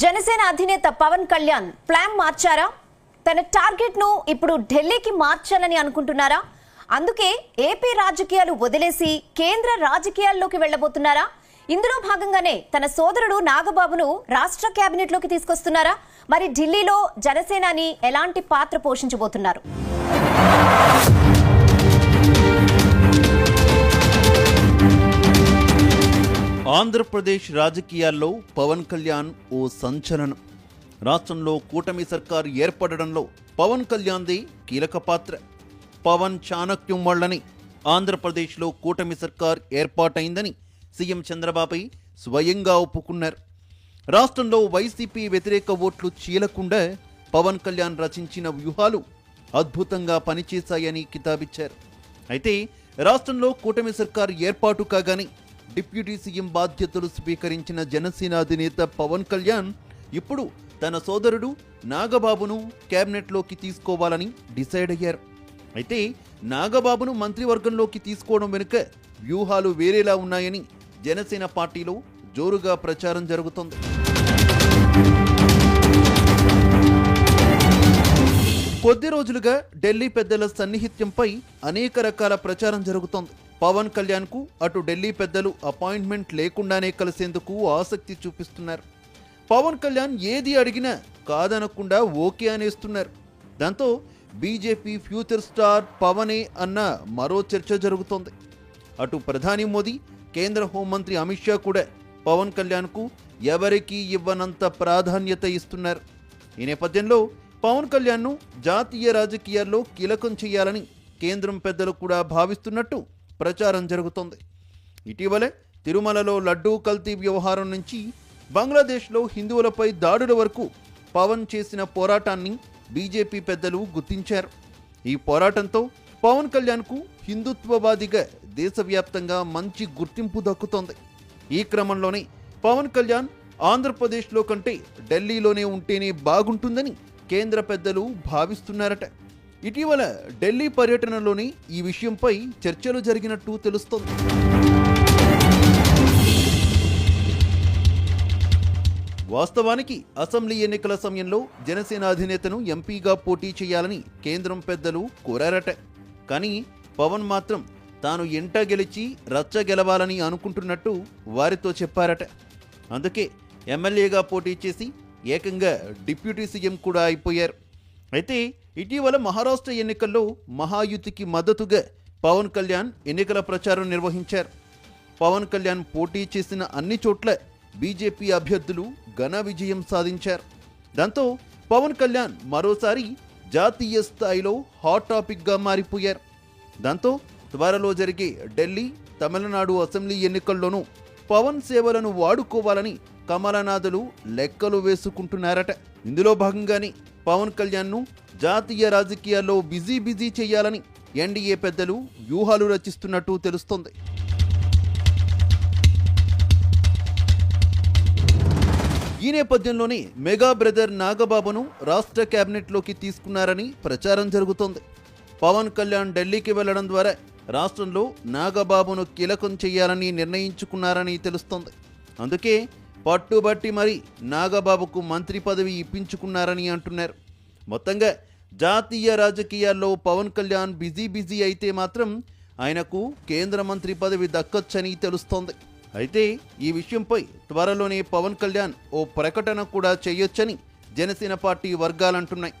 జనసేన అధినేత పవన్ కళ్యాణ్ ప్లాన్ మార్చారా? తన టార్గెట్ను ఇప్పుడు ఢిల్లీకి మార్చాలని అనుకుంటున్నారా? అందుకే ఏపీ రాజకీయాలు వదిలేసి కేంద్ర రాజకీయాల్లోకి వెళ్ళబోతున్నారా? ఇందులో భాగంగానే తన సోదరుడు నాగబాబును రాష్ట్ర కేబినెట్లోకి తీసుకొస్తున్నారా? మరి ఢిల్లీలో జనసేనాని ఎలాంటి పాత్ర పోషించబోతున్నారు? ఆంధ్రప్రదేశ్ రాజకీయాల్లో పవన్ కళ్యాణ్ ఓ సంచలనం. రాష్ట్రంలో కూటమి సర్కారు ఏర్పడడంలో పవన్ కళ్యాణ్ది కీలక పాత్ర. పవన్ చాణక్యం వల్లని ఆంధ్రప్రదేశ్లో కూటమి సర్కార్ ఏర్పాటైందని సీఎం చంద్రబాబు స్వయంగా ఒప్పుకున్నారు. రాష్ట్రంలో వైసీపీ వ్యతిరేక ఓట్లు చీలకుండా పవన్ కళ్యాణ్ రచించిన వ్యూహాలు అద్భుతంగా పనిచేశాయని కితాబిచ్చారు. అయితే రాష్ట్రంలో కూటమి సర్కార్ ఏర్పాటు కాగానే డిప్యూటీ సీఎం బాధ్యతలు స్వీకరించిన జనసేన అధినేత పవన్ కళ్యాణ్ ఇప్పుడు తన సోదరుడు నాగబాబును కేబినెట్లోకి తీసుకోవాలని డిసైడ్ అయ్యారు. అయితే నాగబాబును మంత్రివర్గంలోకి తీసుకోవడం వెనుక వ్యూహాలు వేరేలా ఉన్నాయని జనసేన పార్టీలో జోరుగా ప్రచారం జరుగుతోంది. కొద్ది రోజులుగా ఢిల్లీ పెద్దల సన్నిహిత్యంపై అనేక రకాల ప్రచారం జరుగుతోంది. పవన్ కళ్యాణ్కు అటు ఢిల్లీ పెద్దలు అపాయింట్మెంట్ లేకుండానే కలిసేందుకు ఆసక్తి చూపిస్తున్నారు. పవన్ కళ్యాణ్ ఏది అడిగినా కాదనకుండా ఓకే అనేస్తున్నారు. దాంతో బీజేపీ ఫ్యూచర్ స్టార్ పవనే అన్న మరో చర్చ జరుగుతోంది. అటు ప్రధాని మోదీ కేంద్ర హోంమంత్రి అమిత్ షా కూడా పవన్ కళ్యాణ్కు ఎవరికీ ఇవ్వనంత ప్రాధాన్యత ఇస్తున్నారు. ఈ నేపథ్యంలో పవన్ కళ్యాణ్ను జాతీయ రాజకీయాల్లో కీలకం చేయాలని కేంద్రం పెద్దలు కూడా భావిస్తున్నట్టు ప్రచారం జరుగుతోంది. ఇటీవలే తిరుమలలో లడ్డూ కల్తీ వ్యవహారం నుంచి బంగ్లాదేశ్లో హిందువులపై దాడుల వరకు పవన్ చేసిన పోరాటాన్ని బీజేపీ పెద్దలు గుర్తించారు. ఈ పోరాటంతో పవన్ కళ్యాణ్కు హిందుత్వవాదిగా దేశవ్యాప్తంగా మంచి గుర్తింపు దక్కుతోంది. ఈ క్రమంలోనే పవన్ కళ్యాణ్ ఆంధ్రప్రదేశ్లో కంటే ఢిల్లీలోనే ఉంటేనే బాగుంటుందని కేంద్ర పెద్దలు భావిస్తున్నారట. ఇటీవల ఢిల్లీ పర్యటనలోని ఈ విషయంపై చర్చలు జరిగినట్టు తెలుస్తోంది. వాస్తవానికి అసెంబ్లీ ఎన్నికల సమయంలో జనసేన అధినేతను ఎంపీగా పోటీ చేయాలని కేంద్రం పెద్దలు కోరారట. కానీ పవన్ మాత్రం తాను ఎంట గెలిచి రచ్చ గెలవాలని అనుకుంటున్నట్టు వారితో చెప్పారట. అందుకే ఎమ్మెల్యేగా పోటీ చేసి ఏకంగా డిప్యూటీ సీఎం కూడా అయిపోయారు. అయితే ఇటీవల మహారాష్ట్ర ఎన్నికల్లో మహాయుతికి మద్దతుగా పవన్ కళ్యాణ్ ఎన్నికల ప్రచారం నిర్వహించారు. పవన్ కళ్యాణ్ పోటీ చేసిన అన్ని చోట్ల బీజేపీ అభ్యర్థులు ఘన విజయం సాధించారు. దాంతో పవన్ కళ్యాణ్ మరోసారి జాతీయ స్థాయిలో హాట్ టాపిక్గా మారిపోయారు. దాంతో త్వరలో జరిగే ఢిల్లీ తమిళనాడు అసెంబ్లీ ఎన్నికల్లోనూ పవన్ సేవలను వాడుకోవాలని కమలనాథులు లెక్కలు వేసుకుంటున్నారట. ఇందులో భాగంగానే పవన్ కళ్యాణ్ను జాతీయ రాజకీయాల్లో బిజీ బిజీ చేయాలని ఎన్డీఏ పెద్దలు వ్యూహాలు రచిస్తున్నట్టు తెలుస్తోంది. ఈ నేపథ్యంలోనే మెగా బ్రదర్ నాగబాబును రాష్ట్ర కేబినెట్లోకి తీసుకున్నారని ప్రచారం జరుగుతోంది. పవన్ కళ్యాణ్ ఢిల్లీకి వెళ్ళడం ద్వారా రాష్ట్రంలో నాగబాబును కీలకం చేయాలని నిర్ణయించుకున్నారని తెలుస్తోంది. అందుకే పట్టుబట్టి మరి నాగబాబుకు మంత్రి పదవి ఇప్పించుకున్నారని అంటున్నారు. మొత్తంగా జాతీయ రాజకీయాల్లో పవన్ కళ్యాణ్ బిజీ బిజీ అయితే మాత్రం ఆయనకు కేంద్ర మంత్రి పదవి దక్కొచ్చని తెలుస్తోంది. అయితే ఈ విషయంపై త్వరలోనే పవన్ కళ్యాణ్ ఓ ప్రకటన కూడా చేయొచ్చని జనసేన పార్టీ వర్గాలంటున్నాయి.